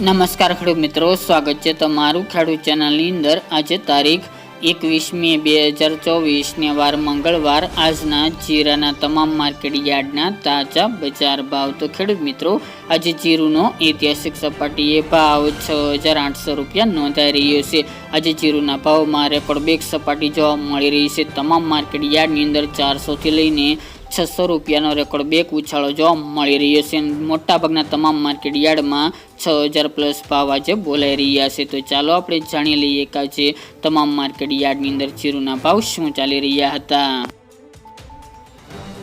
નમસ્કાર ખેડૂત મિત્રો, સ્વાગત છે તમારું ખેડૂત ચેનલની અંદર. આજે તારીખ એકવીસ મે બે હજાર ચોવીસને વાર મંગળવાર. આજના જીરાના તમામ માર્કેટ યાર્ડના તાજા બજાર ભાવ. તો ખેડૂત મિત્રો, આજે જીરુનો ઐતિહાસિક સપાટીએ ભાવ છ હજાર આઠસો રૂપિયા નોંધાઈ રહ્યો છે. આજે જીરુના ભાવમાં રેકોર્ડ બેક સપાટી જોવા મળી રહી છે. તમામ માર્કેટ યાર્ડની અંદર ચારસોથી લઈને છસો રૂપિયાનો રેકોર્ડ બેક ઉછાળો જોવા મળી રહ્યો છે. મોટાભાગના તમામ માર્કેટ યાર્ડમાં છ હજાર પ્લસ ભાવ આજે બોલાઈ રહ્યા છે. તો ચાલો આપણે જાણી લઈએ કે આજે તમામ માર્કેટ યાર્ડની અંદર જીરુના ભાવ શું ચાલી રહ્યા હતા.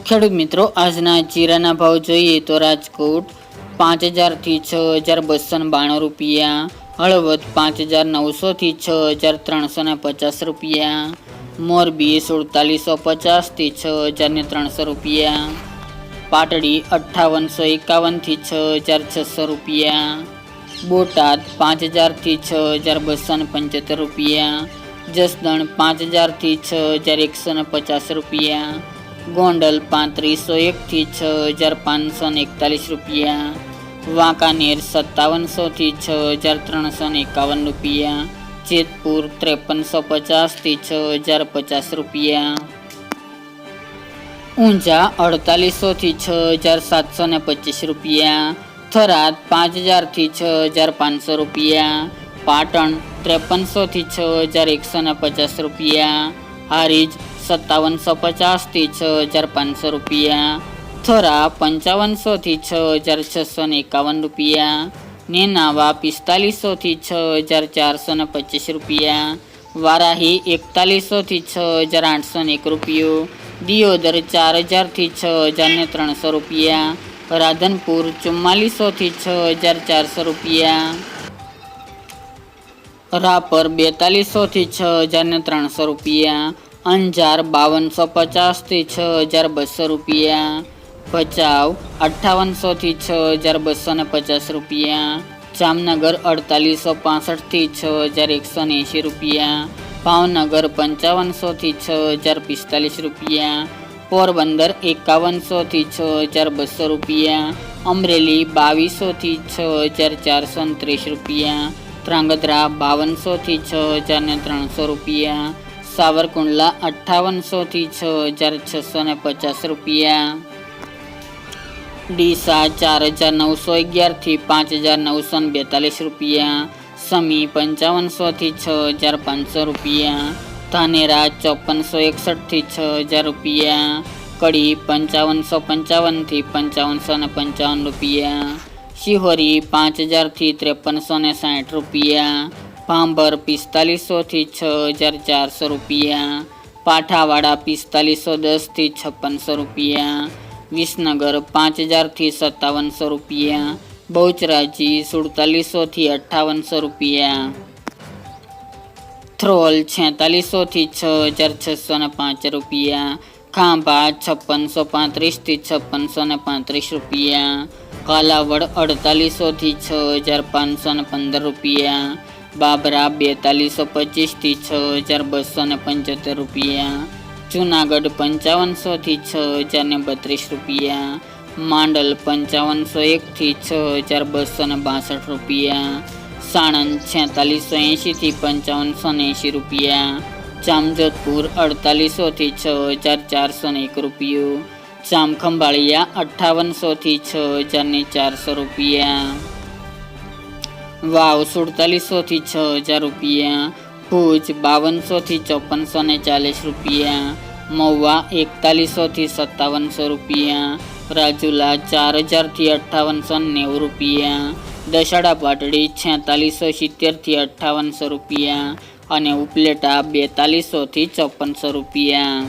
ખેડૂત મિત્રો, આજના જીરાના ભાવ જોઈએ તો રાજકોટ પાંચ હજારથી છ હજાર બસો બાણું રૂપિયા, હળવદ પાંચ હજાર નવસોથી છ હજાર ત્રણસો ને પચાસ રૂપિયા મોરબી સુડતાલીસો પચાસથી છ હજાર ને ત્રણસો રૂપિયા. પાટડી અઠ્ઠાવનસો એકાવનથી છ હજાર છસો રૂપિયા. બોટાદ પાંચ હજારથી છ હજાર બસો પંચોતેર રૂપિયા. જસદણ પાંચ હજારથી છ હજાર એકસો ને પચાસ રૂપિયા. ગોંડલ પાંત્રીસો એકથી છ હજાર પાંચસો ને એકતાલીસ રૂપિયા. વાંકાનેર સત્તાવનસોથી છ હજાર ત્રણસો એકાવન રૂપિયા. જેતપુર ત્રેપનસો પચાસથી છ હજાર પચાસ રૂપિયા. ઊંઝા અડતાલીસોથી છ હજાર સાતસો ને પચીસ રૂપિયા. થરાદ પાંચ હજારથી છ હજાર પાંચસો રૂપિયા. પાટણ ત્રેપનસોથી છ હજાર એકસો ને પચાસ રૂપિયા. હારીજ સત્તાવનસો પચાસથી છ હજાર પાંચસો રૂપિયા. થરા પંચાવનસોથી છ હજાર છસો ને એકાવન રૂપિયા. નેનાવા પિસ્તાલીસોથી છ હજાર ચારસો ને પચીસ રૂપિયા. વારાહી એકતાલીસોથી છ હજાર આઠસો ને એક રૂપિયો. દિયોદર ચાર હજારથી છ હજાર ને ત્રણસો રૂપિયા. રાધનપુર ચુમ્માલીસોથી છ હજાર ચારસો રૂપિયા. રાપર બેતાલીસોથી છ હજાર ને ત્રણસો રૂપિયા. અંજાર બાવનસો પચાસથી છ હજાર બસો રૂપિયા. ભચાઉ અઠ્ઠાવનસોથી છ હજાર બસો ને પચાસ રૂપિયા. જામનગર અડતાલીસો પાસઠથી છ હજાર એકસો ને એંશી રૂપિયા. ભાવનગર પંચાવનસોથી છ હજાર પિસ્તાલીસ રૂપિયા. પોરબંદર એકાવનસોથી છ હજાર બસો રૂપિયા. અમરેલી બાવીસોથી છ હજાર ચારસો ને ત્રીસ રૂપિયા. ત્રાંગધ્રા બાવનસોથી છ હજાર ને ત્રણસો રૂપિયા. સાવરકુંડલા અઠ્ઠાવનસોથી છ હજાર છસો ને પચાસ રૂપિયા. ડીસા ચાર હજાર નવસો અગિયારથી પાંચ હજાર નવસો બેતાલીસ રૂપિયા. સમી પંચાવનસોથી છ હજાર પાંચસો રૂપિયા. ધાનેરા ચોપનસો એકસઠથી છ હજાર રૂપિયા. કડી પંચાવનસો પંચાવનથી પંચાવનસો ને પંચાવન રૂપિયા. શિહોરી પાંચ હજારથી ત્રેપનસો ને સાઠ રૂપિયા. ભાંભર પિસ્તાલીસોથી છ હજાર ચારસો રૂપિયા. પાઠાવાડા પિસ્તાલીસો દસથી છપ્પનસો રૂપિયા. વિસનગર પાંચ હજારથી સત્તાવનસો રૂપિયા, બહુચરાજી સુડતાલીસોથી અઠ્ઠાવનસો રૂપિયા. થ્રોલ છેતાલીસોથી છ હજાર છસો ને પાંચ રૂપિયા. ખાંભા છપ્પનસો પાંત્રીસથી છપ્પનસો ને પાંત્રીસ રૂપિયા. કાલાવડ અડતાલીસોથી છ હજાર પાંચસો ને પંદર રૂપિયા. બાબરા બેતાલીસો પચીસથી છ હજાર બસો ને પંચોતેર રૂપિયા. જુનાગઢ પંચાવનસોથી છ હજાર ને બત્રીસ રૂપિયા. માંડલ પંચાવનસો એકથી છ હજાર બસો ને બાસઠ રૂપિયા. સાણંદ છેતાલીસો એંશીથી પંચાવનસો ને એંશી રૂપિયા. જામજોધપુર અડતાલીસોથી છ હજાર ચારસો ને એક રૂપિયું. જામખંભાળિયા અઠ્ઠાવનસોથી છ હજાર ને ચારસો રૂપિયા. વાવ સુડતાલીસોથી છ હજાર રૂપિયા. ભુજ બાવનસોથી ચોપનસો ને ચાલીસ રૂપિયા. મહુવા એકતાલીસોથી સત્તાવનસો રૂપિયા. રાજુલા ચાર હજારથી અઠ્ઠાવનસો નેવું રૂપિયા. દશાડા પાટડી છેતાલીસો સિત્તેરથી અઠ્ઠાવનસો રૂપિયા. અને ઉપલેટા બેતાલીસોથી ચોપનસો રૂપિયા.